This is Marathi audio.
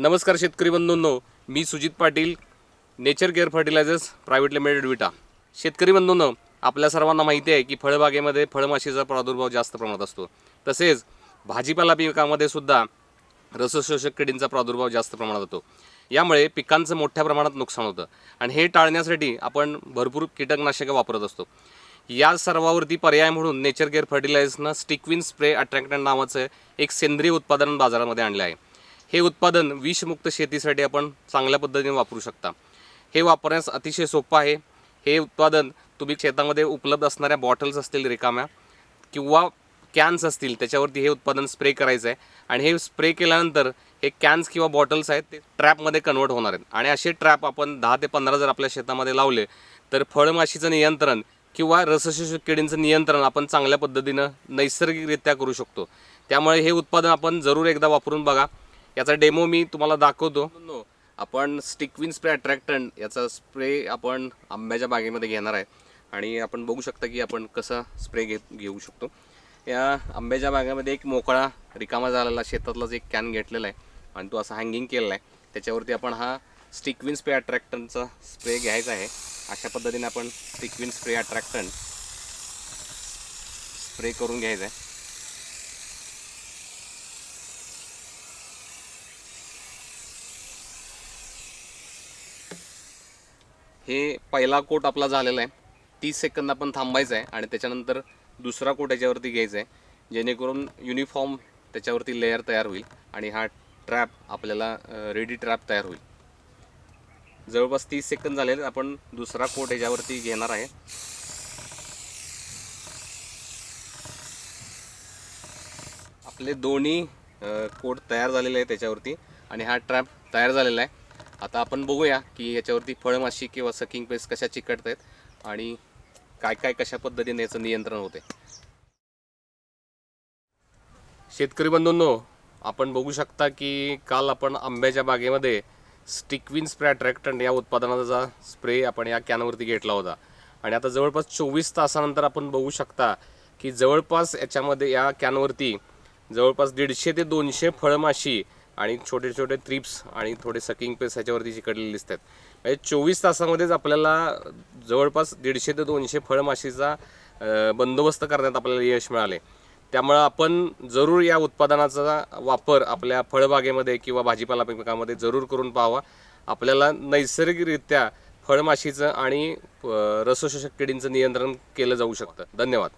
नमस्कार शेतकरी बंधूंनो मी Sujit Patil nature care fertilizers private limited Vita. शेतकरी बंधूंनो आपल्या सर्वांना माहिती आहे की फळबागेमध्ये फळमाशीचा प्रादुर्भाव जास्त प्रमाणात असतो. तसेच भाजीपाला पिकामध्ये सुद्धा रसशोषक किडींचा प्रादुर्भाव जास्त प्रमाणात होतो. यामुळे पिकांचं मोठ्या प्रमाणात नुकसान होतं. आणि हे टाळण्यासाठी आपण भरपूर कीटकनाशकं वापरत असतो. या सर्वावरती पर्याय म्हणून नेचर केअर फर्टिलायझर्सनं स्टिकविन स्प्रे अट्रॅक्टंट नावाचं एक सेंद्रिय उत्पादन बाजारामध्ये आणलं आहे. हे उत्पादन विषमुक्त शेतीसाठी आपण चांगल्या पद्धतीने वापरू शकता. हे वापरण्यास अतिशय सोपं आहे. हे उत्पादन तुम्ही शेतामध्ये उपलब्ध असणाऱ्या बॉटल्स असतील रिकाम्या किंवा कॅन्स असतील त्याच्यावरती हे उत्पादन स्प्रे करायचं आहे आणि हे स्प्रे केल्यानंतर हे कॅन्स किंवा बॉटल्स आहेत ते ट्रॅपमध्ये कन्वर्ट होणार आहेत. आणि असे ट्रॅप आपण दहा ते पंधरा जर आपल्या शेतामध्ये लावले तर फळमाशीचं नियंत्रण किंवा रसशोषक किडींचं नियंत्रण आपण चांगल्या पद्धतीनं नैसर्गिकरित्या करू शकतो. त्यामुळे हे उत्पादन आपण जरूर एकदा वापरून बघा. याचा डेमो मी तुम्हाला दाखवतो. आपण स्टिकविन स्प्रे अट्रॅक्टंट याचा स्प्रे आपण आंब्याच्या बागेमध्ये घेणार आहे. आणि आपण बघू शकता की आपण कसा स्प्रे घे घेऊ शकतो. या आंब्याच्या बागेमध्ये एक मोकळा रिकामा झालेला शेतातलाच एक कॅन घेतलेला आहे. आणि तो असा हँगिंग केलेला आहे. त्याच्यावरती आपण हा स्टिकविन स्प्रे अट्रॅक्टनचा स्प्रे घ्यायचा आहे. अशा पद्धतीने आपण स्टिकविन स्प्रे अट्रॅक्टन स्प्रे करून घ्यायचा आहे. हे पहिला कोट आपला झालेला आहे. तीस सेकंद आपण थांबायचं आहे आणि त्याच्यानंतर दुसरा कोट याच्यावरती घ्यायचा आहे जेणेकरून युनिफॉर्म त्याच्यावरती लेअर तयार होईल आणि हा ट्रॅप आपल्याला रेडी ट्रॅप तयार होईल. जवळपास तीस सेकंद झाले आपण दुसरा कोट याच्यावरती घेणार आहे. आपले दोन्ही कोट तयार झालेले आहे त्याच्यावरती आणि हा ट्रॅप तयार झालेला आहे. आता आपण बघूया की याच्यावरती फळमाशी किंवा सकिंग पेस्ट कशा चिकटत आहेत आणि काय काय कशा पद्धतीने याचं नियंत्रण होते शेतकरी बंधूंनो आपण बघू शकता की काल आपण आंब्याच्या बागेमध्ये स्टिकविन स्प्रे अट्रॅक्टंट या उत्पादनाचा स्प्रे आपण या कॅनवरती घेतला होता. आणि आता जवळपास चोवीस तासानंतर आपण बघू शकता की जवळपास याच्यामध्ये या कॅनवरती जवळपास दीडशे ते दोनशे फळमाशी आणि छोटे छोटे त्रिप्स आणि थोडे सकिंग पेस ह्याच्यावरती चिकटलेले दिसतात. म्हणजे चोवीस तासामध्येच आपल्याला जवळपास दीडशे ते दोनशे फळमाशीचा बंदोबस्त करण्यात आपल्याला यश मिळाले. त्यामुळं आपण जरूर या उत्पादनाचा वापर आपल्या फळबागेमध्ये किंवा भाजीपाला पिकामध्ये जरूर करून पाहावा. आपल्याला नैसर्गिकरित्या फळमाशीचं आणि अं, रसशोषक किडींचं नियंत्रण केलं जाऊ शकतं. धन्यवाद.